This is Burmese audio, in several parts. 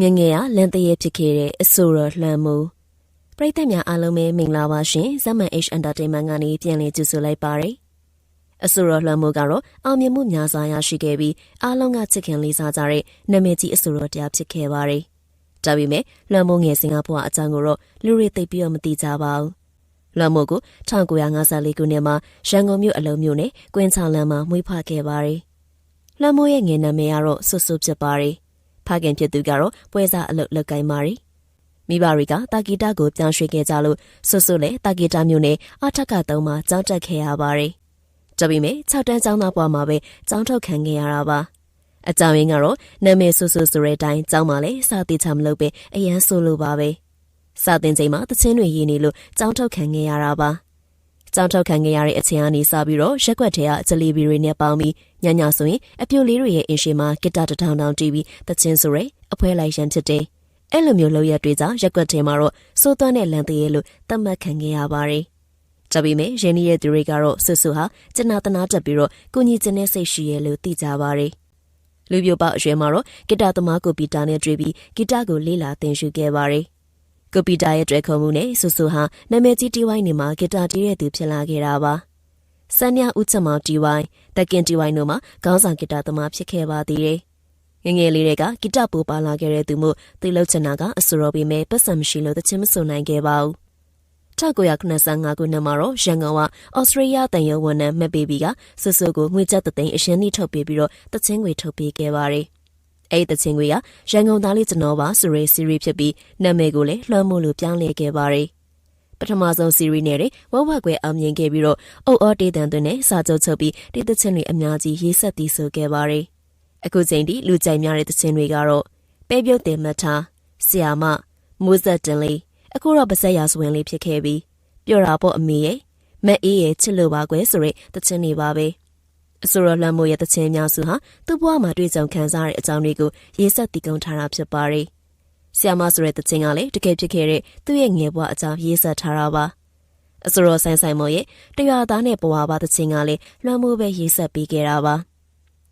ငယ်ငယ်ကလန်တရဲဖြစ်ခဲ့တဲ့အဆိုတော်လှမ်းမှုပရိသတ်များအားလုံးပဲမင်္ဂလာပါရှင်ဇမန် H Entertainment ကနေပြန်လည်ကြိုဆိုလိုက်ပါတယ်အဆိုတော်လှမ်းမှုကတော့အောင်မြင်မှုများစွာရရှိခဲ့ပြီးအားလုံးကချစ်ခင်လေးစားကြတဲ့နာမည်ကြီးအဆိုတော်တရားဖြစ်ခဲ့ပါတယ်ဒါပေမဲ့လွမ်းမိုးငယ်စင်ကဘွားအကြောင်းကိုတော့လူတွေသိပြီးတော့မသိကြပါဘူး။လွမ်းမိုးကို1954ခုနှစ်မှာရန်ကုန်မြို့အလုံးမြို့နယ်ကွင်းချောင်းလမ်းမှာမွေးဖွားခဲ့ပါတယ်။လွမ်းမိုးရဲ့ငယ်နာမည်ကတော့ဆွဆွဖြစ်ပါတယ်။ ဖခင်ဖြစ်သူကတော့ပွဲစားအလုပ်လုပ်ကိုင်းပါတယ်။မိဘတွေကတာဂီတာကိုပြောင်းရွှေ့ခဲ့ကြလို့ဆွဆွလည်းတာဂီတာမျိုးနဲ့အထက်ကတုံးမှာကြောင်းတက်ခဲ့ရပါတယ်။ဒါပေမဲ့6တန်းကျောင်းသားဘွားမှာပဲကျောင်းထုတ်ခံခဲ့ရတာပါ။အကြောင်းရင်းကတော့နာမည်ဆူဆူဆိုတဲ့အတိုင်းကျောင်းမှာလည်းစာတိချမလုပ်ပဲအရန်ဆိုလိုပါပဲစာတင်ချိန်မှာတချင်းတွေရေးနေလို့ကျောင်းထုတ်ခံခဲ့ရတာပါ ကျောင်းထုတ်ခံခဲ့ရတဲ့အချိန်ကနေစပြီးတော့ရက်ွက်ထဲကဂျလီဘီတွေနဲ့ပေါင်းပြီးညညဆိုရင်အပြိုလေးတွေရဲ့အင်ရှင်မှာဂစ်တာတစ်ထောင်ထောင်တီးပြီးတချင်းဆိုရဲအဖွဲလိုက်ရန်ဖြစ်တယ်အဲ့လိုမျိုးလောက်ရတွေကြောင့်ရက်ွက်ထဲမှာတော့စိုးသွမ်းတဲ့လန်တရေလို့သတ်မှတ်ခံခဲ့ရပါတယ်ဒါပေမဲ့ရင်းနှီးရဲ့သူတွေကတော့ဆွဆွဟာကျနာတနာတက်ပြီးတော့ကိုကြီးကျင်းတဲ့စိတ်ရှိရဲ့လို့သိကြပါတယ်လူပြိုပေါအရွယ်မှာတော့ဂီတသမားကိုပီတာနဲ့တွေ့ပြီးဂီတကိုလေ့လာသင်ယူခဲ့ပါတယ်။ ကိုပီတာရဲ့တွေ့ခုံမှုနဲ့ဆူဆူဟာနာမည်ကြီးတီဝိုင်းနေမှာဂီတာတီးတဲ့သူဖြစ်လာခဲ့တာပါ။စန်းမြဦးချက်မောင်တီဝိုင်းတက်ကင်တီဝိုင်းတို့မှာခေါင်းဆောင်ဂီတာသမားဖြစ်ခဲ့ပါသေးတယ်။ငငယ်လေးတွေကဂီတပူပါလာခဲ့တဲ့သူမို့သိလို့ချင်တာကအဆူရောပေမဲ့ပတ်စံမရှိလို့တချင်းမစုံနိုင်ခဲ့ပါဘူး။1995ခုနှစ်မှာတော့ရန်ကုန်ကဩစတြေးလျတန်ရုံဝန်ထမ်းမက်ဘေဘီကဆူဆူကိုငွေကျပ်သိန်းအရှင်နှိထုတ်ပေးပြီးတော့တချင်းငွေထုတ်ပေးခဲ့ပါတယ်။ အဲ့ဒီတချင်းငွေကရန်ကုန်သားလေးကျွန်တော်ပါဆိုရဲစီရီဖြစ်ပြီးနာမည်ကိုလည်းလွှမ်းမိုးလို့ပြောင်းလဲခဲ့ပါတယ်။ပထမဆုံးစီရီနဲ့ဝက်ဝက်ကွယ်အောင်မြင်ခဲ့ပြီးတော့အုတ်အော်တေးတန်သွင်းနဲ့စာချုပ်ချုပ်ပြီးဒီတချင်းတွေအများကြီးရေးဆက်တည်ဆိုခဲ့ပါတယ်။အခုချိန်ထိလူကြိုက်များတဲ့တချင်းတွေကတော့ပဲပြုတ်တယ်မထားဆီယာမမိုးဆက်တင်လေးအခုတော့ပါဆက်ရစဝင်လေးဖြစ်ခဲ့ပြီးပြောတာပေါ့အမေရဲ့မက်အေးရဲ့ချစ်လို့ပါကွယ်ဆိုရဲတချင်းနေပါပဲ အစိုးရလမ်းမိုးရဲ့တချင်းများစုဟာသူ့ဘဝမှာတွေ့ကြုံခံစားရတဲ့အကြောင်းတွေကိုရေးဆက်တည်ကုံထားတာဖြစ်ပါတယ်ဆီယာမဆိုတဲ့တချင်းကလည်းတကယ်ဖြစ်ခဲ့တဲ့သူ့ရဲ့ငယ်ဘဝအကြောင်းရေးဆက်ထားတာပါအစိုးရဆိုင်ဆိုင်မော်ရဲ့တရွာသားနဲ့ဘဝပါတချင်းကလည်းလွှမ်းမိုးပဲရေးဆက်ပေးခဲ့တာပါ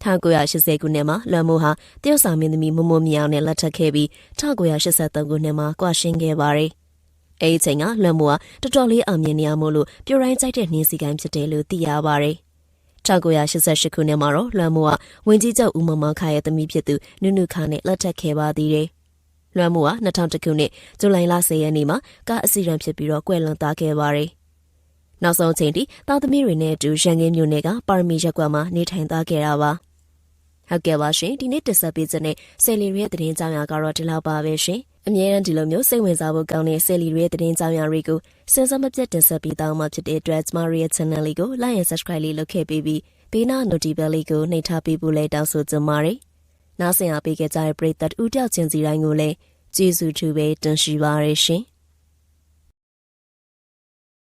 1980ခုနှစ်မှာလွမ်မိုးဟာတရုတ်ဆောင်မင်းသမီးမမိုးမြောင်နဲ့လက်ထပ်ခဲ့ပြီး1983ခုနှစ်မှာကွာရှင်းခဲ့ပါတယ်။အဲဒီချိန်ကလွမ်မိုးကတော်တော်လေးအောင်မြင်နေရမို့လို့ပြိုတိုင်းကြိုက်တဲ့နှင်းစီကိုင်းဖြစ်တယ်လို့သိရပါတယ်။ 1988ခုနှစ်မှာတော့လွမ်မိုးကဝင်းကြီးချုပ်ဦးမမောင်ခါရဲ့သမီးဖြစ်သူနုနုခါနဲ့လက်ထပ်ခဲ့ပါသေးတယ်။လွမ်မိုးက2000ခုနှစ်ဇူလိုင်လ10ရက်နေ့မှာကားအစီရန်ဖြစ်ပြီးတော့ကွယ်လွန်သွားခဲ့ပါတယ်။နောက်ဆုံးချိန်ထိတာသမီးတွေနဲ့အတူရန်ကင်းမြို့နယ်ကပါရမီရက်ကွက်မှာနေထိုင်သွားခဲ့တာပါ။ဟုတ်ကဲ့ပါရှင်ဒီနေ့တက်ဆက်ပေးခြင်းနဲ့ဆယ်လီရဲ့သတင်းကြောင်းရာကတော့ဒီလောက်ပါပဲရှင် အမြဲတမ်းဒီလိုမျိုးစိတ်ဝင်စားဖို့ကောင်းတဲ့ဆယ်လီရဲ့သတင်းကြောင်းရာတွေကိုစင်စမပြတ်တင်ဆက်ပေးတောင်းမှဖြစ်တဲ့အတွက်ကျမရဲ့ channel လေးကို like and subscribe လေးလုပ်ခဲ့ပေးပြီးဘေးနာ notification လေးကိုနှိပ်ထားပေးဖို့လည်းတောင်းဆိုချင်ပါတယ်နောက်ဆင်အားပေးခဲ့ကြတဲ့ပရိသတ်ဦးတယောက်ချင်းစီတိုင်းကိုလည်းကျေးဇူးထူပဲတင်ရှိပါရရှင်